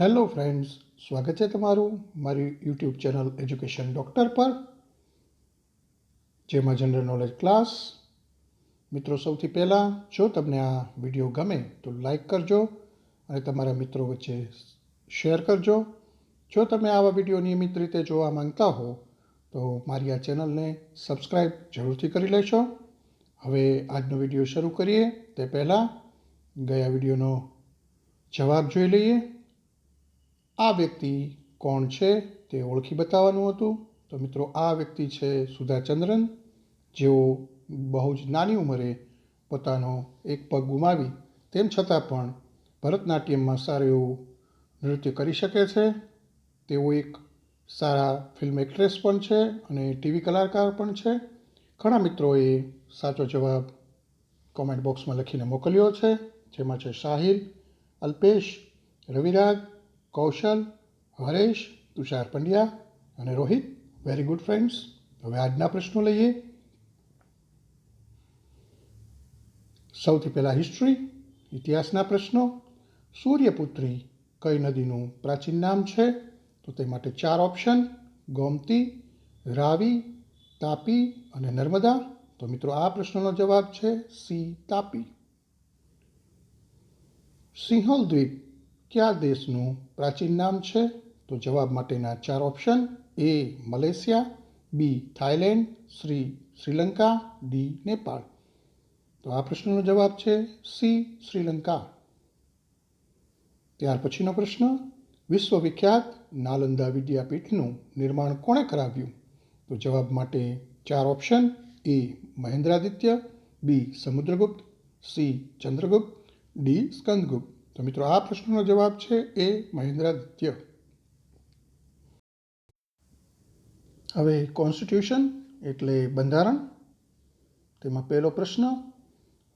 Hello friends, સ્વાગત છે તમારું મારી યુટ્યુબ ચેનલ એજ્યુકેશન ડૉક્ટર પર. જેમાં જનરલ નોલેજ ક્લાસ. મિત્રો, સૌથી પહેલાં જો તમને આ વીડિયો ગમે તો લાઈક કરજો અને તમારા મિત્રો વચ્ચે શેર કરજો. જો તમે આવા વીડિયો નિયમિત રીતે જોવા માંગતા હો, તો મારી આ ચેનલને સબસ્ક્રાઈબ જરૂરથી કરી લેશો. હવે આજનો વીડિયો શરૂ કરીએ. તે પહેલાં ગયા વિડીયોનો જવાબ જોઈ લઈએ. આ વ્યક્તિ કોણ છે તે ઓળખી બતાવવાનું હતું. તો મિત્રો, આ વ્યક્તિ છે સુધાચંદ્રન. જેઓ બહુ જ નાની ઉંમરે પોતાનો એક પગ ગુમાવી, તેમ છતાં પણ ભરતનાટ્યમમાં સારું એવું નૃત્ય કરી શકે છે. તેઓ એક સારા ફિલ્મ એક્ટ્રેસ પણ છે અને ટીવી કલાકાર પણ છે. ઘણા મિત્રોએ સાચો જવાબ કોમેન્ટ બોક્સમાં લખીને મોકલ્યો છે. જેમાં છે સાહિલ, અલ્પેશ, રવિરાગ કૌશલ, હરેશ, તુષાર પંડ્યા અને રોહિત. વેરી ગુડ ફ્રેન્ડ્સ હવે આજના પ્રશ્નો લઈએ. સૌથી પહેલાં હિસ્ટ્રી ઇતિહાસના પ્રશ્નો. સૂર્યપુત્રી કઈ નદીનું પ્રાચીન નામ છે? તો તે માટે ચાર ઓપ્શન ગોમતી, રાવી, તાપી અને નર્મદા. તો મિત્રો, આ પ્રશ્નનો જવાબ છે સી, તાપી. સિંહલ દ્વીપ કયા દેશનું પ્રાચીન નામ છે? તો જવાબ માટેના ચાર option. A Malaysia, B Thailand Sri Sri Lanka, D Nepal. તો આ પ્રશ્નનો જવાબ છે સી શ્રીલંકા. ત્યાર પછીનો પ્રશ્ન. વિશ્વવિખ્યાત નાલંદા વિદ્યાપીઠનું નિર્માણ કોણે કરાવ્યું? તો જવાબ માટે ચાર option. A Mahendraditya, B Samudragupta, C Chandragupta, D Skandagupta. તો મિત્રો આ પ્રશ્નનો જવાબ છે એ મહેન્દ્રાદિત્ય. હવે કોન્સ્ટિટ્યુશન એટલે બંધારણ. તેમાં પહેલો પ્રશ્ન,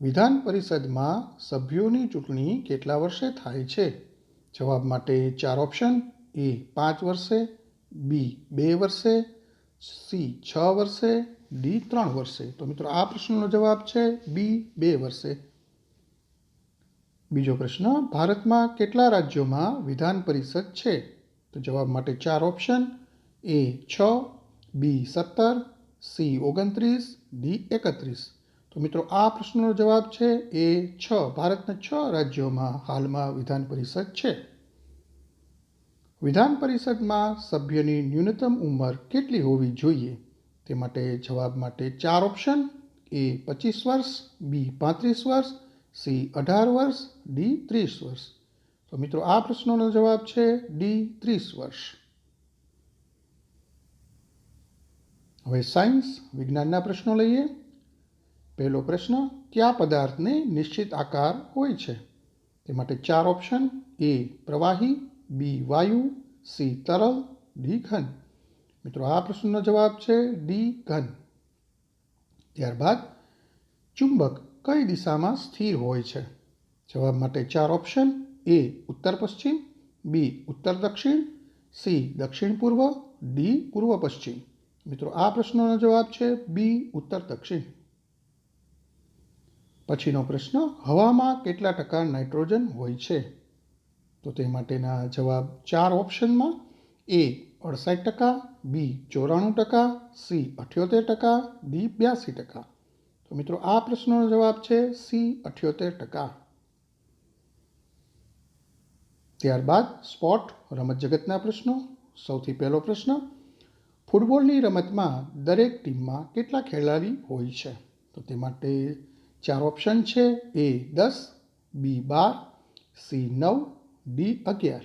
વિધાન પરિષદમાં સભ્યોની ચૂંટણી કેટલા વર્ષે થાય છે? જવાબ માટે ચાર ઓપ્શન એ પાંચ વર્ષે, બી બે વર્ષે, સી છ વર્ષે, ડી ત્રણ વર્ષે. તો મિત્રો આ પ્રશ્નનો જવાબ છે બી બે વર્ષે. બીજો પ્રશ્ન, ભારતમાં કેટલા રાજ્યોમાં વિધાન પરિષદ છે? તો જવાબ માટે ચાર ઓપ્શન એ છ બી સત્તર સી ઓગણત્રીસ ડી એકત્રીસ. તો મિત્રો, આ પ્રશ્નનો જવાબ છે એ છ. ભારતના છ રાજ્યોમાં હાલમાં વિધાન પરિષદ છે. વિધાન પરિષદમાં સભ્યની ન્યૂનતમ ઉંમર કેટલી હોવી જોઈએ? તે માટે જવાબ માટે ચાર ઓપ્શન એ પચીસ વર્ષ બી પાંત્રીસ વર્ષ સી અઢાર વર્ષ, ડી ત્રીસ વર્ષ. તો મિત્રો આ પ્રશ્નોનો જવાબ છે ડી ત્રીસ વર્ષ. હવે સાયન્સ, વિજ્ઞાનના પ્રશ્નો લઈએ. પહેલો પ્રશ્ન, કયા પદાર્થને નિશ્ચિત આકાર હોય છે? તે માટે ચાર ઓપ્શન, એ પ્રવાહી, બી વાયુ, સી તરલ, ડી ઘન. મિત્રો આ પ્રશ્નનો જવાબ છે ડી ઘન. ત્યારબાદ ચુંબક કઈ દિશામાં સ્થિર હોય છે? જવાબ માટે ચાર ઓપ્શન. એ ઉત્તર પશ્ચિમ, બી ઉત્તર દક્ષિણ, સી દક્ષિણ પૂર્વ, ડી પૂર્વ પશ્ચિમ. મિત્રો, આ પ્રશ્નનો જવાબ છે બી ઉત્તર દક્ષિણ. પછીનો પ્રશ્ન, હવામાં કેટલા ટકા નાઇટ્રોજન હોય છે? તો તે માટેના જવાબ ચાર ઓપ્શનમાં. એ અડસાઠ ટકા, બી ચોરાણું ટકા, સી અઠ્યોતેર ટકા, ડી બ્યાસી ટકા. તો મિત્રો આ પ્રશ્નનો જવાબ છે સી અઠ્યોતેર ટકા. ત્યારબાદ સ્પોર્ટ રમત જગતના પ્રશ્નો. સૌથી પહેલો પ્રશ્ન, ફૂટબોલની રમતમાં દરેક ટીમમાં કેટલા ખેલાડી હોય છે? તો તે માટે ચાર ઓપ્શન છે, એ દસ, બી બાર, સી નવ, ડી અગિયાર.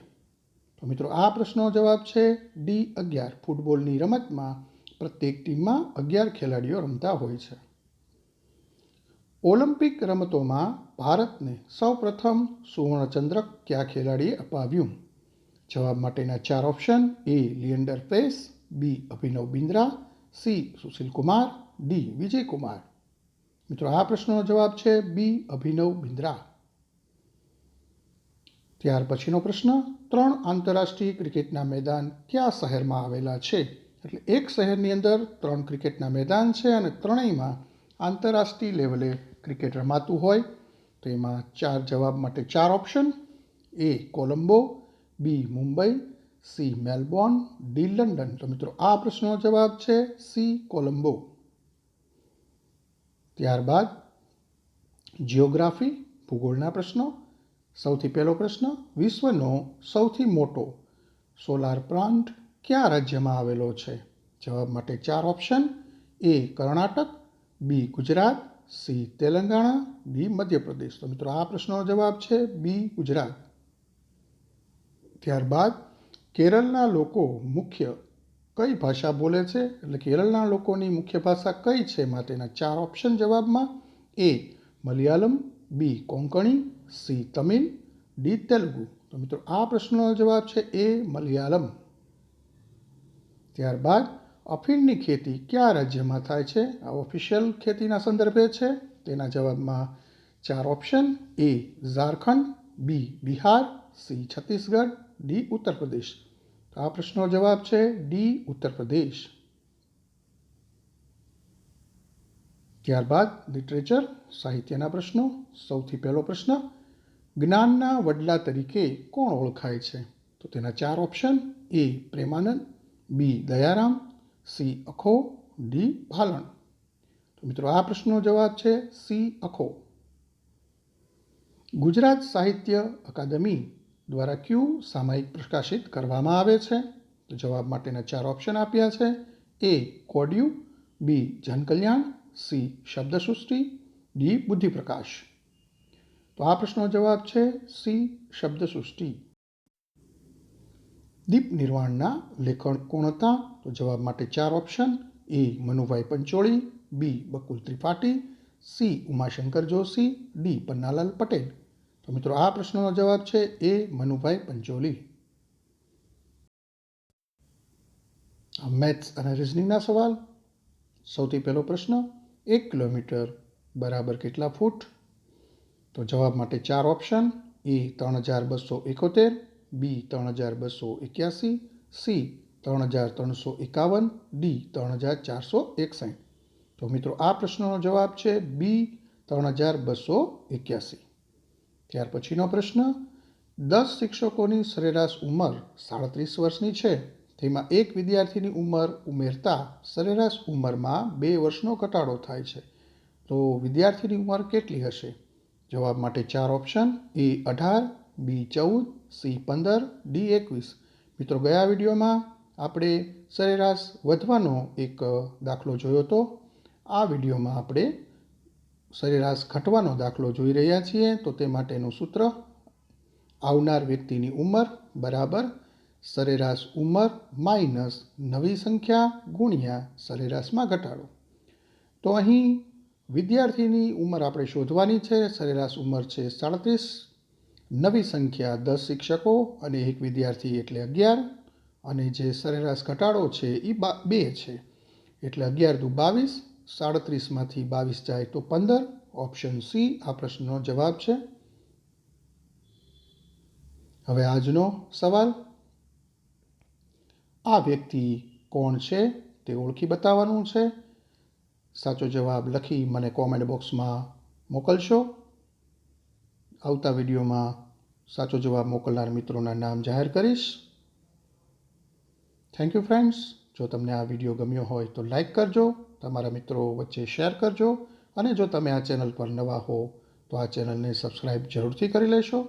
તો મિત્રો આ પ્રશ્નનો જવાબ છે ડી અગિયાર. ફૂટબોલની રમતમાં પ્રત્યેક ટીમમાં અગિયાર ખેલાડીઓ રમતા હોય છે. ઓલિમ્પિક રમતોમાં ભારતને સૌપ્રથમ સુવર્ણચંદ્રક કયા ખેલાડીએ અપાવ્યું? જવાબ માટેના ચાર option A Leander Paes B Abhinav Bindra C Sushil Kumar D Vijay Kumar. મિત્રો, આ પ્રશ્નનો જવાબ છે બી અભિનવ બિંદ્રા. ત્યાર પછીનો પ્રશ્ન, ત્રણ આંતરરાષ્ટ્રીય ક્રિકેટના મેદાન કયા શહેરમાં આવેલા છે? એટલે એક શહેરની અંદર ત્રણ ક્રિકેટના મેદાન છે અને ત્રણેયમાં આંતરરાષ્ટ્રીય લેવલે ક્રિકેટ રમાતું હોય, તો એમાં ચાર જવાબ માટે ચાર option A Colombo B Mumbai C Melbourne D London. તો મિત્રો આ પ્રશ્નનો જવાબ છે સી કોલંબો. ત્યારબાદ જિયોગ્રાફી ભૂગોળના પ્રશ્નો. સૌથી પહેલો પ્રશ્ન, વિશ્વનો સૌથી મોટો સોલાર પ્લાન્ટ કયા રાજ્યમાં આવેલો છે? જવાબ માટે ચાર option A Karnataka B Gujarat C Telangana, D Madhya Pradesh. તો મિત્રો આ પ્રશ્નનો જવાબ છે બી ગુજરાત. ત્યારબાદ કેરળના લોકો મુખ્ય કઈ ભાષા બોલે છે? એટલે કેરળના લોકોની મુખ્ય ભાષા કઈ છે માટેના ચાર ઓપ્શન જવાબમાં? A Malayalam, B Konkani, C Tamil, D Telugu. તો મિત્રો આ પ્રશ્નનો જવાબ છે એ મલયાલમ. ત્યારબાદ અફીણની ખેતી કયા રાજ્યમાં થાય છે? આ ઓફિશિયલ ખેતીના સંદર્ભે છે. તેના જવાબમાં ચાર option A Jharkhand. B Bihar. C Chhattisgarh. D Uttar Pradesh આ પ્રશ્નનો જવાબ છે ડી ઉત્તર પ્રદેશ ત્યારબાદ લિટરેચર સાહિત્યના પ્રશ્નો. સૌથી પહેલો પ્રશ્ન, જ્ઞાનના વડલા તરીકે કોણ ઓળખાય છે? તો તેના ચાર option A Premanand. B Dayaram. C Akho, D Bhalan. તો મિત્રો આ પ્રશ્નનો જવાબ છે સી અખો. ગુજરાત સાહિત્ય અકાદમી દ્વારા ક્યુ સામાયિક પ્રકાશિત કરવામાં આવે છે? તો જવાબ માટેના ચાર ઓપ્શન આપ્યા છે. A Kodiyu, B Janakalyan, C Shabdasrishti, D Buddhiprakash. તો આ પ્રશ્નનો જવાબ છે સી શબ્દસૃષ્ટિ. દીપ નિર્વાણના લેખણ કોણ હતા? તો જવાબ માટે ચાર option A Manubhai Pancholi, B Bakul Tripathi, C Umashankar Joshi, D Pannalal Patel. તો મિત્રો, આ પ્રશ્નનો જવાબ છે એ મનુભાઈ પંચોલી મેથ્સ અને રિઝનિંગના સવાલ. સૌથી પહેલો પ્રશ્ન, એક કિલોમીટર બરાબર કેટલા ફૂટ? તો જવાબ માટે ચાર ઓપ્શન એ ત્રણ હજાર બસો એકોતેર બી ત્રણ હજાર બસો એક્યાસી, સી ત્રણ હજાર ત્રણસો એકાવન, ડી ત્રણ હજાર ચારસો એકસઠ. તો મિત્રો, આ પ્રશ્નનો જવાબ છે બી ત્રણ હજાર બસો એક્યાસી. ત્યાર પછીનો પ્રશ્ન, દસ શિક્ષકોની સરેરાશ ઉંમર સાડત્રીસ વર્ષની છે. તેમાં એક વિદ્યાર્થીની ઉંમર ઉમેરતા સરેરાશ ઉંમરમાં બે વર્ષનો ઘટાડો થાય છે. તો વિદ્યાર્થીની ઉંમર કેટલી હશે? જવાબ માટે ચાર ઓપ્શન, એ અઢાર, બી ચૌદ સી પંદર, ડી એકવીસ. મિત્રો, ગયા વિડીયોમાં આપણે સરેરાશ વધવાનો એક દાખલો જોયો હતો આ વિડીયોમાં આપણે સરેરાશ ઘટવાનો દાખલો જોઈ રહ્યા છીએ. તો તે માટેનું સૂત્ર આવનાર વ્યક્તિની ઉંમર બરાબર સરેરાશ ઉંમર માઇનસ નવી સંખ્યા ગુણ્યા સરેરાશમાં ઘટાડો. તો અહીં વિદ્યાર્થીની ઉંમર આપણે શોધવાની છે. સરેરાશ ઉંમર છે સાડત્રીસ નવી સંખ્યા દસ શિક્ષકો અને એક વિદ્યાર્થી એટલે અગિયાર. અને જે સરેરાશ ઘટાડો છે એ બા, બે છે. એટલે અગિયાર દુ બાવીસ સાડત્રીસમાંથી બાવીસ જાય તો પંદર. ઓપ્શન સી, આ પ્રશ્નનો જવાબ છે. હવે આજનો સવાલ. આ વ્યક્તિ કોણ છે તે ઓળખી બતાવવાનું છે. સાચો જવાબ લખી મને કોમેન્ટ બોક્સમાં મોકલશો. આવતા વિડીયોમાં સાચો જવાબ મોકલનાર મિત્રોના નામ જાહેર કરીશ. થેન્ક યુ ફ્રેન્ડ્સ જો તમને આ વીડિયો ગમ્યો હોય તો લાઇક કરજો, તમારા મિત્રો વચ્ચે શેર કરજો અને જો તમે આ ચેનલ પર નવા હો તો આ ચેનલને સબસ્ક્રાઈબ જરૂરથી કરી લેશો.